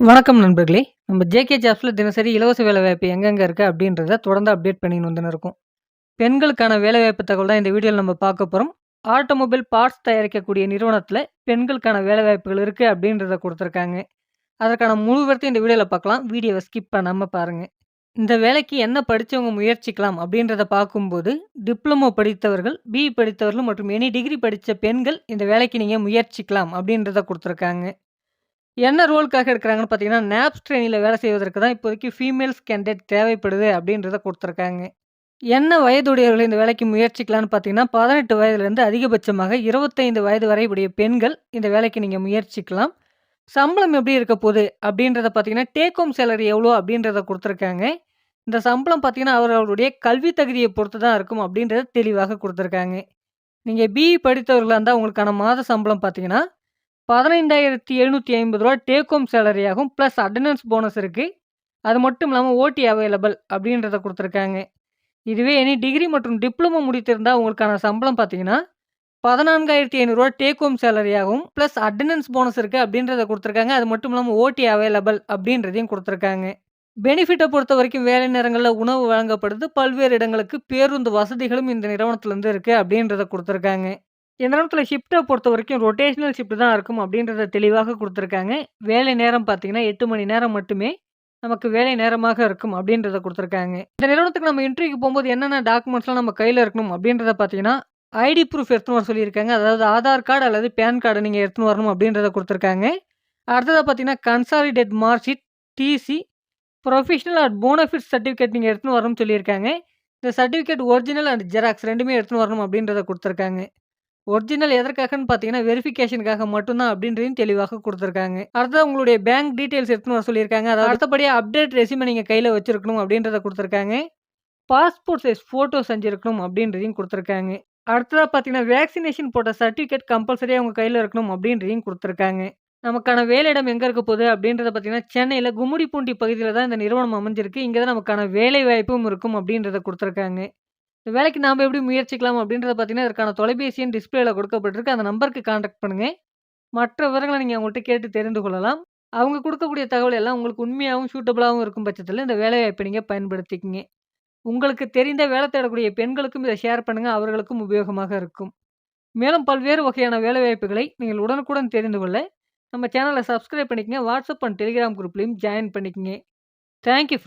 வணக்கம் நண்பர்களே! நம்ம ஜேகே ஜாப்ஸில் தினசரி இலவச வேலைவாய்ப்பு எங்கெங்கே இருக்குது அப்படின்றத தொடர்ந்து அப்டேட் பண்ணின்னு வந்துன்னு பெண்களுக்கான வேலைவாய்ப்பு தகவல் தான் இந்த வீடியோவில் நம்ம பார்க்க போகிறோம் ஆட்டோமொபைல் பார்ட்ஸ் தயாரிக்கக்கூடிய நிறுவனத்தில் பெண்களுக்கான வேலைவாய்ப்புகள் இருக்குது அப்படின்றத கொடுத்துருக்காங்க. அதற்கான முழுவரத்தையும் இந்த வீடியோவில் பார்க்கலாம். வீடியோவை ஸ்கிப் பண்ணாமல் பாருங்கள் இந்த வேலைக்கு என்ன படித்தவங்க முயற்சிக்கலாம் அப்படின்றத பார்க்கும்போது, டிப்ளமோ படித்தவர்கள், பிஇ படித்தவர்கள் மற்றும் எனி டிகிரி படித்த பெண்கள் இந்த வேலைக்கு நீங்கள் முயற்சிக்கலாம் அப்படின்றத கொடுத்துருக்காங்க. என்ன ரோலுக்காக எடுக்கிறாங்கன்னு பார்த்தீங்கன்னா, நேப்ஸ் ட்ரெயினில் வேலை செய்வதற்கு தான் இப்போதைக்கு ஃபீமேல்ஸ் கேண்டிடேட் தேவைப்படுது அப்படின்றத கொடுத்துருக்காங்க. என்ன வயதுடையவர்கள் இந்த வேலைக்கு முயற்சிக்கலான்னு பார்த்தீங்கன்னா, பதினெட்டு வயதுலேருந்து அதிகபட்சமாக 25 வயது வரை உடைய பெண்கள் இந்த வேலைக்கு நீங்கள் முயற்சிக்கலாம். சம்பளம் எப்படி இருக்க போகுது அப்படின்றத பார்த்தீங்கன்னா, டேக் ஹோம் சேலரி எவ்வளோ அப்படின்றத கொடுத்துருக்காங்க. இந்த சம்பளம் பார்த்தீங்கன்னா, அவர்களுடைய கல்வி தகுதியை பொறுத்து தான் இருக்கும் அப்படின்றத தெளிவாக கொடுத்துருக்காங்க. நீங்கள் பிஇ படித்தவர்களாக இருந்தால் உங்களுக்கான மாத சம்பளம் பார்த்தீங்கன்னா, பதினைண்டாயிரத்தி எழுநூற்றி ஐம்பது ரூபா டேக் ஹோம் சேலரி ஆகும். ப்ளஸ் அட்டெண்டன்ஸ் போனஸ் இருக்குது அது மட்டும் இல்லாமல் ஓடி அவைலபிள் அப்படின்றத கொடுத்துருக்காங்க இதுவே எனி டிகிரி மற்றும் டிப்ளமோ முடித்திருந்தால் உங்களுக்கான சம்பளம் பார்த்தீங்கன்னா, பதினான்காயிரத்தி ஐநூறுரூவா டேக் ஹோம் சேலரி ஆகும். பிளஸ் போனஸ் இருக்குது அப்படின்றத கொடுத்துருக்காங்க அது மட்டும் இல்லாமல் ஓடி அவைலபிள் அப்படின்றதையும் கொடுத்துருக்காங்க பெனிஃபிட்டை பொறுத்த வரைக்கும் வேலை நேரங்களில் உணவு வழங்கப்படுது. பல்வேறு இடங்களுக்கு பேருந்து வசதிகளும் இந்த நிறுவனத்திலருந்து இருக்குது அப்படின்றத கொடுத்துருக்காங்க இந்த ஷிஃப்ட்டை பொறுத்த வரைக்கும் ரொட்டேஷனல் ஷிஃப்ட் தான் இருக்கும் அப்படின்றத தெளிவாக கொடுத்துருக்காங்க வேலை நேரம் பார்த்தீங்கன்னா, எட்டு மணி நேரம் மட்டுமே நமக்கு வேலை நேரமாக இருக்கும் அப்படின்றத கொடுத்துருக்காங்க இந்த நிறுவனத்துக்கு நம்ம இன்டர்வியூக்கு போகும்போது என்னென்ன டாக்குமெண்ட்ஸ்லாம் நம்ம கையில் இருக்கணும் அப்படின்றத பார்த்தீங்கன்னா, ஐடி ப்ரூஃப் எடுத்துன்னு வர சொல்லியிருக்காங்க. அதாவது ஆதார் கார்டு அல்லது பேன் கார்டு நீங்கள் எடுத்துன்னு வரணும் அப்படின்றத கொடுத்துருக்காங்க அடுத்ததாக பார்த்தீங்கன்னா, consolidate mark sheet, TC, professional and bonafide certificate நீங்கள் எடுத்துன்னு வரணும்னு சொல்லியிருக்காங்க. இந்த சர்டிஃபிகேட் ஒரிஜினல் அண்ட் ஜெராக்ஸ் ரெண்டுமே எடுத்துன்னு வரணும் அப்படின்றத கொடுத்துருக்காங்க ஒரிஜினல் எதற்காகன்னு பார்த்தீங்கன்னா, வெரிஃபிகேஷனுக்காக மட்டும்தான் அப்படின்றதையும் தெளிவாக கொடுத்துருக்காங்க. அடுத்ததா உங்களுடைய பேங்க் டீட்டெயில்ஸ் எடுத்துன்னு வர சொல்லியிருக்காங்க. அதாவது அடுத்தபடியாக அப்டேட் ரெசியூமை நீங்கள் கையில் வச்சிருக்கணும் அப்படின்றத கொடுத்துருக்காங்க. பாஸ்போர்ட் சைஸ் ஃபோட்டோ செஞ்சுருக்கணும் அப்படின்றதையும் கொடுத்துருக்காங்க. அடுத்ததாக பார்த்தீங்கன்னா, வேக்சினேஷன் போட்ட சர்டிஃபிகேட் கம்பல்சரியாக உங்கள் கையில் இருக்கணும் அப்படின்றதையும் கொடுத்துருக்காங்க. நமக்கான வேலையிடம் எங்கே இருக்க போகுது அப்படின்றத பார்த்தீங்கன்னா, சென்னையில் கும்முடிப்பூண்டி பகுதியில் தான் இந்த நிறுவனம் அமைஞ்சிருக்கு. இங்கே தான் நமக்கான வேலை வாய்ப்பும் இருக்கும் அப்படின்றத கொடுத்துருக்காங்க. இந்த வேலைக்கு நாம் எப்படி முயற்சிக்கலாம் அப்படின்றத பார்த்தீங்கன்னா, இதற்கான தொலைபேசியும் டிஸ்பிளேல டிஸ்ப்ளேல கொடுக்கப்பட்டிருக்கு. அந்த நம்பருக்கு கான்டாக்ட் பண்ணுங்கள் மற்ற விவரங்களை நீங்கள் அவங்கள்ட்ட கேட்டு தெரிந்து கொள்ளலாம். அவங்க கொடுக்கக்கூடிய தகவல் எல்லாம் உங்களுக்கு உண்மையாகவும் சூட்டபிளாகவும் இருக்கும் பட்சத்தில் இந்த வேலைவாய்ப்பை நீங்கள் பயன்படுத்திக்கிங்க உங்களுக்கு தெரிந்த வேலை தேடக்கூடிய பெண்களுக்கும் இதை ஷேர் பண்ணுங்கள் அவர்களுக்கும் உபயோகமாக இருக்கும். மேலும் பல்வேறு வகையான வேலைவாய்ப்புகளை நீங்கள் உடனுக்குடன் தெரிந்து கொள்ள, நம்ம சேனலை சப்ஸ்கிரைப் பண்ணிக்கங்க. வாட்ஸ்அப் அண்ட் டெலிகிராம் குரூப்லேயும் ஜாயின் பண்ணிக்கங்க. Thank you